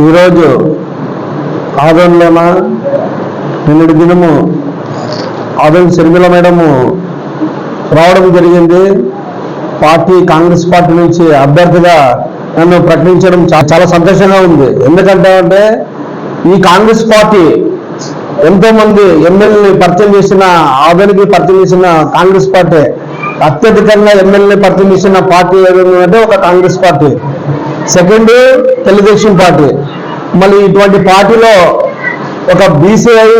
ఈరోజు ఆదోన్లోన నిన్నటి దినము ఆదోన్ శర్మిల మేడము రావడం జరిగింది. పార్టీ కాంగ్రెస్ పార్టీ నుంచి అభ్యర్థిగా నన్ను ప్రకటించడం చాలా సంతోషంగా ఉంది. ఎందుకంటే అంటే ఈ కాంగ్రెస్ పార్టీ ఎంతో మంది ఎమ్మెల్యేని పరిచయం చేసిన ఆదోనికి పరిచయం చేసిన కాంగ్రెస్ పార్టీ అత్యధికంగా ఎమ్మెల్యేని పరిచయం చేసిన పార్టీ ఏదంటే ఒక Congress party. Second Telugu Desam party. మళ్ళీ ఇటువంటి పార్టీలో ఒక బీసీఐ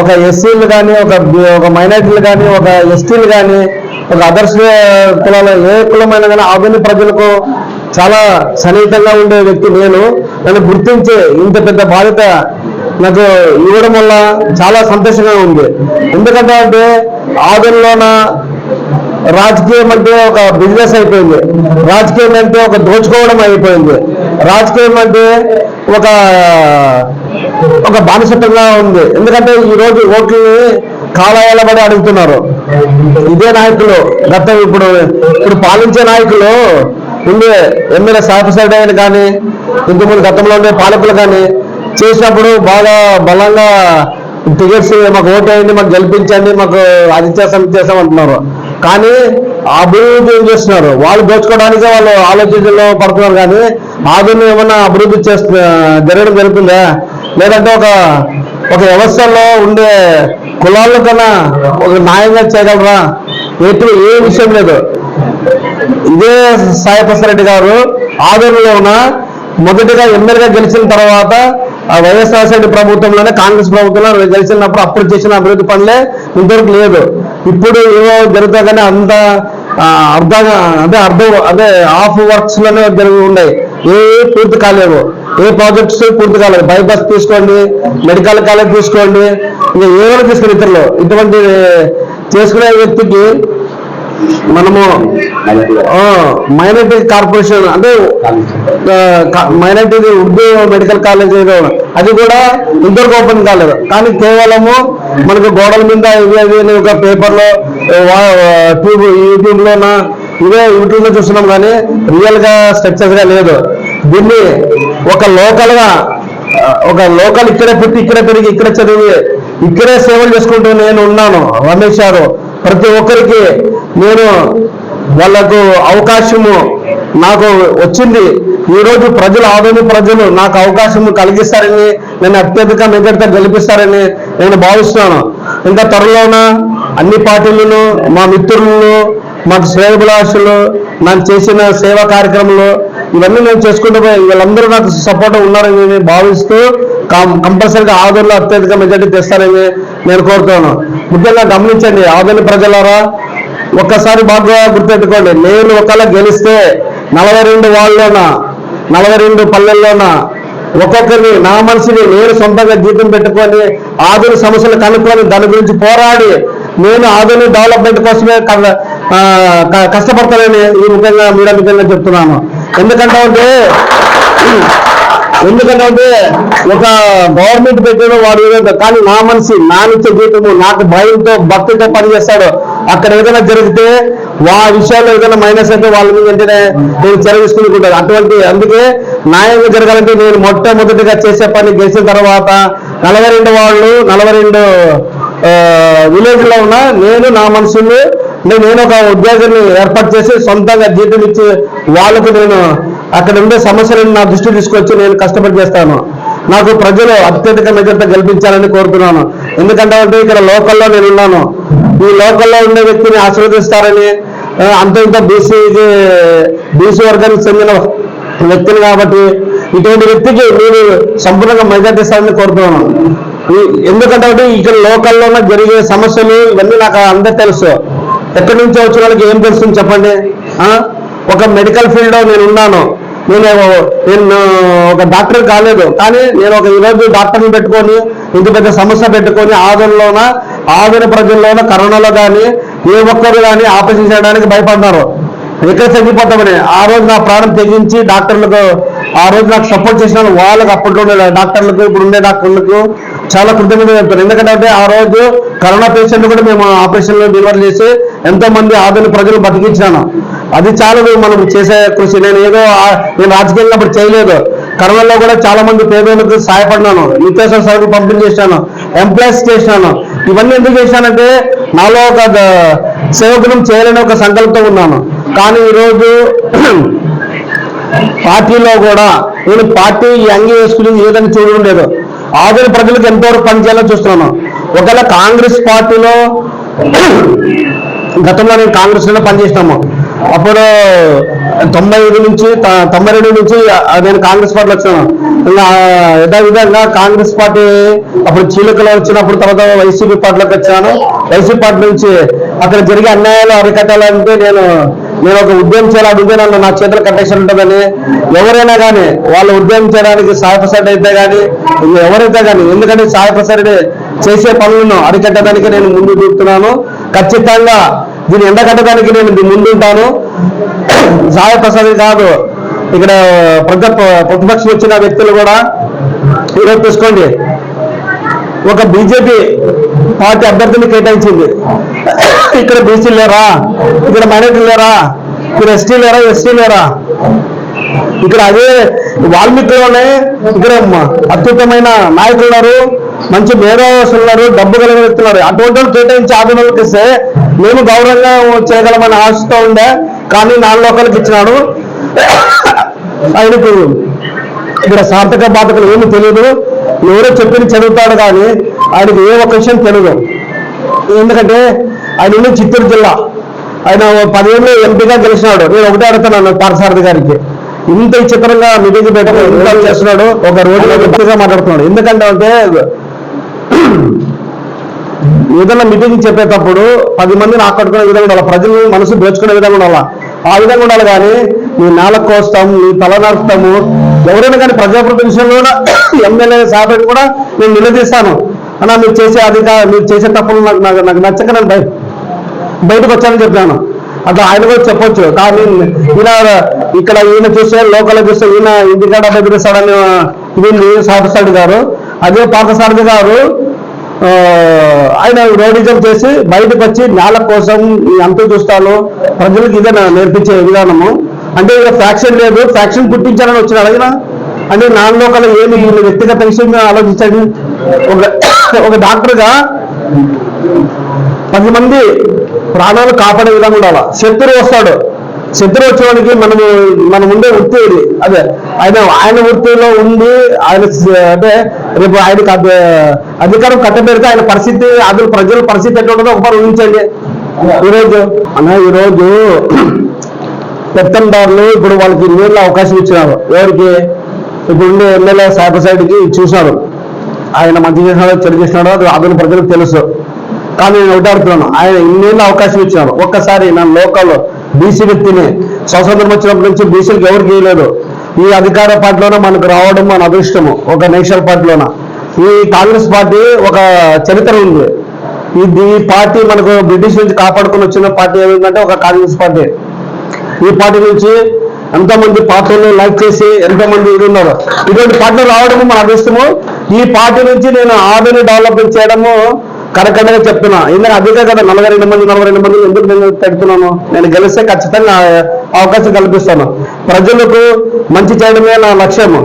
ఒక ఎస్సీలు కానీ ఒక ఒక మైనార్టీలు కానీ ఒక ఎస్టీలు కానీ ఒక అదర్స్ కులాల ఏ కులమైనా కానీ ఆధునిక ప్రజలకు చాలా సన్నిహితంగా ఉండే వ్యక్తి నేను. నన్ను గుర్తించి ఇంత పెద్ద బాధ్యత నాకు ఇవ్వడం వల్ల చాలా సంతోషంగా ఉంది. ఎందుకంటే అంటే ఆధునలోన రాజకీయం అంటే ఒక బిజినెస్ అయిపోయింది. రాజకీయం అంటే ఒక దోచుకోవడం అయిపోయింది. రాజకీయం అంటే ఒక ఒక బానిసత్వంగా ఉంది. ఎందుకంటే ఈరోజు ఓట్లని కాలాయాల పడి అడుగుతున్నారు. ఇదే నాయకులు గత ఇప్పుడు ఇప్పుడు పాలించే నాయకులు ఉండే ఎమ్మెల్యే సాఫిసైడ్ అయిన కానీ ఇంతకుముందు గతంలో ఉండే పాలకులు కానీ చేసినప్పుడు బాగా బలంగా టికెట్స్ మాకు ఓటు అయింది మాకు గెలిపించండి మాకు అది చేస్తాం ఇది చేస్తాం అంటున్నారు. కానీ అభివృద్ధి ఏం చేస్తున్నారు? వాళ్ళు దోచుకోవడానికే వాళ్ళు ఆలోచనలో పడుతున్నారు కానీ ఆధునిక ఏమన్నా అభివృద్ధి చేస్తు జరగడం జరుగుతుందా? లేదంటే ఒక ఒక వ్యవస్థలో ఉండే కులాల కన్నా ఒక న్యాయంగా చేయగలరా? ఎటు ఏ విషయం లేదు. ఇదే సాయి ప్రసాద్ గారు ఆదరణలో ఉన్న మొదటిగా ఎమ్మెల్యేగా గెలిచిన తర్వాత ఆ వైఎస్ఆర్సీపీ ప్రభుత్వంలోనే కాంగ్రెస్ ప్రభుత్వంలో గెలిచినప్పుడు అప్పుడు చేసిన అభివృద్ధి పనులే ఇంతవరకు లేదు. ఇప్పుడు ఏమో జరుగుతాగానే అంత అర్థం అదే అర్థం అదే హాఫ్ వర్క్స్లోనే జరిగి ఉన్నాయి. ఏ పూర్తి కాలేవు ఏ ప్రాజెక్ట్స్ పూర్తి కాలేదు. బైపాస్ తీసుకోండి మెడికల్ కాలేజ్ తీసుకోండి ఇంకా ఏమైనా తీసుకుని ఇతరులు ఇటువంటి చేసుకునే వ్యక్తికి మనము మైనార్టీ కార్పొరేషన్ అంటే మైనార్టీ ఉర్దూ మెడికల్ కాలేజ్ ఏదో అది కూడా ఇంటర్ ఓపెన్ కాలేదు. కానీ కేవలము మనకు గోడల మీద ఇవి ఒక పేపర్లో ట్యూబ్ యూట్యూబ్ లోన ఇవే యూట్యూబ్లో చూస్తున్నాం కానీ రియల్గా స్ట్రక్చర్గా లేదు. దీన్ని ఒక లోకల్గా ఒక లోకల్ ఇక్కడే పుట్టి ఇక్కడే పెరిగి ఇక్కడే చదివి ఇక్కడే సేవలు చేసుకుంటూ నేను ఉన్నాను రమేష్ గారు. ప్రతి ఒక్కరికి నేను వాళ్ళకు అవకాశము నాకు వచ్చింది. ఈరోజు ప్రజలు ఆదోని ప్రజలు నాకు అవకాశం కలిగిస్తారని నేను అత్యధిక మెజార్టీతో గెలిపిస్తారని నేను భావిస్తున్నాను. ఇంకా త్వరలోన? అన్ని పార్టీలను మా మిత్రులను మాకు శ్రేయభిలాషులు నాకు చేసిన సేవా కార్యక్రమాలు ఇవన్నీ నేను చేసుకుంటూ వీళ్ళందరూ నాకు సపోర్ట్ ఉన్నారని నేను భావిస్తూ కం- కంపల్సరీగా ఆదోళనలో అత్యధిక మెజార్టీ తెస్తారని నేను కోరుతున్నాను. ముఖ్యంగా గమనించండి ఆదోళన ప్రజలారా ఒక్కసారి బాగా గుర్తెట్టుకోండి నేను ఒకవేళ గెలిస్తే నలభై రెండు వాళ్ళలోన నలభై రెండు పల్లెల్లోన? ఒక్కొక్కరిని నా మనిషిని నేను సొంతంగా జీతం పెట్టుకొని ఆధునిక సమస్యలు కనుక్కొని దాని గురించి పోరాడి నేను ఆధునిక డెవలప్మెంట్ కోసమే క- కష్టపడతానని ఈ ముఖ్యంగా మీడియా ముఖ్యంగా చెప్తున్నాను. ఎందుకంటే అంటే ఎందుకంటే ఒక గవర్నమెంట్ పెట్టిన వాడు కానీ నా మనిషి నానిచ్చే జీతము నాకు భయంతో భక్తితో పనిచేస్తాడు. అక్కడ ఏదైనా జరిగితే వా విషయాల్లో ఏదైనా మైనస్ అయితే వాళ్ళ మీద వెంటనే నేను చర్య తీసుకుంటుంటాను. అటువంటి అందుకే న్యాయంగా జరగాలంటే నేను మొట్టమొదటిగా చేసే పని చేసిన తర్వాత నలభై రెండు వాళ్ళు నలభై రెండు విలేజ్లో ఉన్న నేను నా మనుషులు నేను నేను ఒక ఉద్యోగాన్ని ఏర్పాటు చేసి సొంతంగా జీతం ఇచ్చి వాళ్ళకు నేను అక్కడ ఉండే సమస్యలను నా దృష్టి తీసుకొచ్చి నేను కష్టపడి చేస్తాను. నాకు ప్రజలు అత్యధిక మెజార్టీ గెలిపించాలని కోరుతున్నాను. ఎందుకంటే ఇక్కడ లోకల్లో నేను ఉన్నాను ఈ లోకల్లో ఉండే వ్యక్తిని ఆశీర్వదిస్తారని అంత ఇంత బీసీ బీసీ వర్గానికి చెందిన వ్యక్తిని కాబట్టి ఇటువంటి వ్యక్తికి నేను సంపూర్ణంగా మెజార్టీ ఇస్తారని కోరుతున్నాను. ఎందుకంటే ఇక్కడ లోకల్లోనే జరిగే సమస్యలు ఇవన్నీ నాకు అందరు తెలుసు. ఎక్కడి నుంచి వచ్చిన వాళ్ళకి ఏం తెలుస్తుంది చెప్పండి? ఒక మెడికల్ ఫీల్డ్లో నేను ఉన్నాను నేను నేను ఒక డాక్టర్ కాలేదు కానీ నేను ఒక ఈరోజు డాక్టర్ని పెట్టుకొని ఇంత పెద్ద సమస్య పెట్టుకొని ఆదరణలోన ఆదరణ ప్రజల్లోన కరోనాలో కానీ ఏ ఒక్కరు కానీ ఆపరేషన్ చేయడానికి భయపడ్డారు. ఎక్కడ చనిపోతామని ఆ రోజు నా ప్రాణం తెగించి డాక్టర్లకు ఆ రోజు నాకు సపోర్ట్ చేసిన వాళ్ళకి అప్పట్లో ఉండే డాక్టర్లకు ఇప్పుడు ఉండే డాక్టర్లకు చాలా కృతజ్ఞత చెప్తాను ఎందుకంటే ఆ రోజు కరోనా పేషెంట్ కూడా మేము ఆపరేషన్లో డెలివరీ చేసి ఎంతో మంది ఆధునిక ప్రజలు బతికించాను అది చాలదు మనం చేసే కృషి. నేను ఏదో నేను రాజకీయంగా అప్పుడు చేయలేదు. కరోనాలో కూడా చాలా మంది పేదలకు సహాయపడినాను. నిత్యావసర సరుకులు పంపిణీ చేశాను. ఎంప్లాయీస్ చేసినాను ఇవన్నీ ఎందుకు చేశానంటే నాలో ఒక సేవకులం చేయాలని ఒక సంకల్పంతో ఉన్నాను. కానీ ఈరోజు పార్టీలో కూడా నేను పార్టీ ఈ అంగి వేసుకుని ఏదని చూడడం లేదు. ఆదిన ప్రజలకు ఎంతవరకు పనిచేయాలో చూస్తున్నాను. ఒకవేళ కాంగ్రెస్ పార్టీలో గతంలో నేను కాంగ్రెస్లో పనిచేసినాము. అప్పుడు తొంభై ఐదు నుంచి తొంభై రెండు నుంచి నేను కాంగ్రెస్ పార్టీలో వచ్చాను. ఇంకా యథావిధంగా కాంగ్రెస్ పార్టీ అప్పుడు చీలికలో వచ్చినప్పుడు తర్వాత వైసీపీ పార్టీలోకి వచ్చాను. వైసీపీ పార్టీ నుంచి అక్కడ జరిగే అన్యాయాలు అరికట్టాలంటే నేను నేను ఒక ఉద్యమం చేయాలి అడిగితే నన్ను నా చేతులు కట్టేసి ఉంటుందని ఎవరైనా కానీ వాళ్ళు ఉద్యమం చేయడానికి సాయి ప్రసాద్ అయితే కానీ ఎవరైతే కానీ ఎందుకంటే సాయి ప్రసాద్ చేసే పనులను అరికట్టడానికి నేను ముందు చూపుతున్నాను. ఖచ్చితంగా దీన్ని ఎండకట్టడానికి నేను ముందుంటాను సాయి ప్రసాద్ కాదు ఇక్కడ ప్రజ ప్రతిపక్షం వచ్చిన వ్యక్తులు కూడా ఈరోజు తీసుకోండి ఒక బీజేపీ పార్టీ అభ్యర్థిని కేటాయించింది. ఇక్కడ బీసీలు లేరా? ఇక్కడ మైనార్టీ లేరా? ఇక్కడ ఎస్టీ లేరా? ఎస్టీ లేరా? ఇక్కడ అదే వాల్మీకిలోనే ఇక్కడ అత్యుత్తమైన నాయకులు ఉన్నారు. మంచి మేధావస్తులు ఉన్నారు డబ్బు కలిగిన వ్యక్తులు ఉన్నారు అటువంటి వాళ్ళు కేటాయించి ఆధునిక ఇస్తే మేము గౌరవంగా చేయగలమని ఆశతో ఉండే కానీ నాలుగు లోకాలకు ఇచ్చినాడు. ఆయనకు ఇక్కడ సార్థక బాధకులు ఏమి తెలియదు. ఎవరో చెప్పింది చదువుతాడు కానీ ఆయనకు ఏ ఒక్క విషయం తెలియదు. ఎందుకంటే ఆయన ఉన్న చిత్తూరు జిల్లా. ఆయన ఓ పదేళ్ళు ఎంపీగా గెలిచినాడు. నేను ఒకటే అడుగుతున్నాను పార్సారథి గారికి. ఇంత విచిత్రంగా మీటింగ్ పెట్టడం చేస్తున్నాడు. ఒక రోజు వ్యక్తిగా మాట్లాడుతున్నాడు. ఎందుకంటే అంటే ఏదైనా మీటింగ్ చెప్పేటప్పుడు పది మందిని ఆకట్టుకునే విధంగా ఉండాలి ప్రజలు మనసు దోచుకునే విధంగా ఉండాలి? ఆ విధంగా ఉండాలి కానీ నీ నేల కోస్తాం నీ తల నడుపుతాము ఎవరైనా కానీ ప్రజాప్రతినిధులు కూడా ఎమ్మెల్యే సాబెట్ కూడా నేను నిలదీస్తాను. అన్నా మీరు చేసే అధికార మీరు చేసే తప్పులు నాకు నాకు నాకు నచ్చక నేను బయట బయటకు వచ్చానని చెప్పాను. అట్లా ఆయన కూడా చెప్పొచ్చు. కానీ ఈయన ఇక్కడ ఈయన చూస్తే లోకల్ చూస్తే ఈయన ఇంటికాడ బెదిరిస్తాడని వీళ్ళు సాటిస్తాడు గారు. అదే పార్థసారథి గారు. ఆయన రోడిజం చేసి బయటకు వచ్చి నేల కోసం ఎంత అంతు చూస్తాను. ప్రజలకు ఇదే నేర్పించే విధానము. అంటే ఇక ఫ్యాక్షన్ లేదు. ఫ్యాక్షన్ పుట్టించాలని వచ్చినాడు ఆయన. అంటే నాలో కల ఏమి వీళ్ళు వ్యక్తిగత విషయంగా ఆలోచించండి. ఒక ఒక డాక్టర్గా పది మంది ప్రాణాలు కాపాడే విధంగా ఉండాలి? శత్రువు వస్తాడు. చిత్రోత్సవానికి మనము మనం ఉండే వృత్తి ఇది అదే ఆయన ఆయన వృత్తిలో ఉండి ఆయన అంటే రేపు ఆయనకు అధికారం కట్టబెడితే ఆయన పరిస్థితి అసలు ప్రజల పరిస్థితి ఎట్లా ఉంటుందో ఒకసారి ఊహించండి. ఈరోజు అన్న ఈరోజు పెత్తందారులు ఇప్పుడు వాళ్ళకి నీళ్ళ అవకాశం ఇచ్చినారు. ఎవరికి? ఇప్పుడు ఉండే ఎమ్మెల్యే సాటిసైడ్కి చూశారు ఆయన మంచి చేసినాడో చెడు చేసినాడో అది అతని ప్రజలకు తెలుసు. కానీ నేను ఒకటి ఆయన ఇన్నేళ్ళు అవకాశం ఇచ్చినారు. ఒక్కసారి నా లోకల్లో బీసీ వ్యక్తిని స్వతంత్రం వచ్చినప్పటి నుంచి బీసీలకు ఎవరికి ఇవ్వలేదు ఈ అధికార పార్టీలోనే మనకు రావడం మన అదృష్టము ఒక నేషనల్ పార్టీలోన. ఈ కాంగ్రెస్ పార్టీ ఒక చరిత్ర ఉంది. ఇది ఈ పార్టీ మనకు బ్రిటిష్ నుంచి కాపాడుకుని వచ్చిన పార్టీ ఏమిటంటే ఒక కాంగ్రెస్ పార్టీ. ఈ పార్టీ నుంచి ఎంతోమంది పార్టీలు లైక్ చేసి ఎంతో మంది ఇది ఉన్నారు. ఇటువంటి పార్టీలు రావడము మన అదృష్టము. ఈ పార్టీ నుంచి నేను ఆర్డర్ని డెవలప్మెంట్ చేయడము కరెక్ట్గా చెప్తున్నా. ఎందుకంటే అదే కదా నలభై రెండు మంది నలభై రెండు మంది ఎందుకు నేను పెడుతున్నాను? నేను గెలిస్తే ఖచ్చితంగా అవకాశం కల్పిస్తాను. ప్రజలకు మంచి చేయడమే నా లక్ష్యము.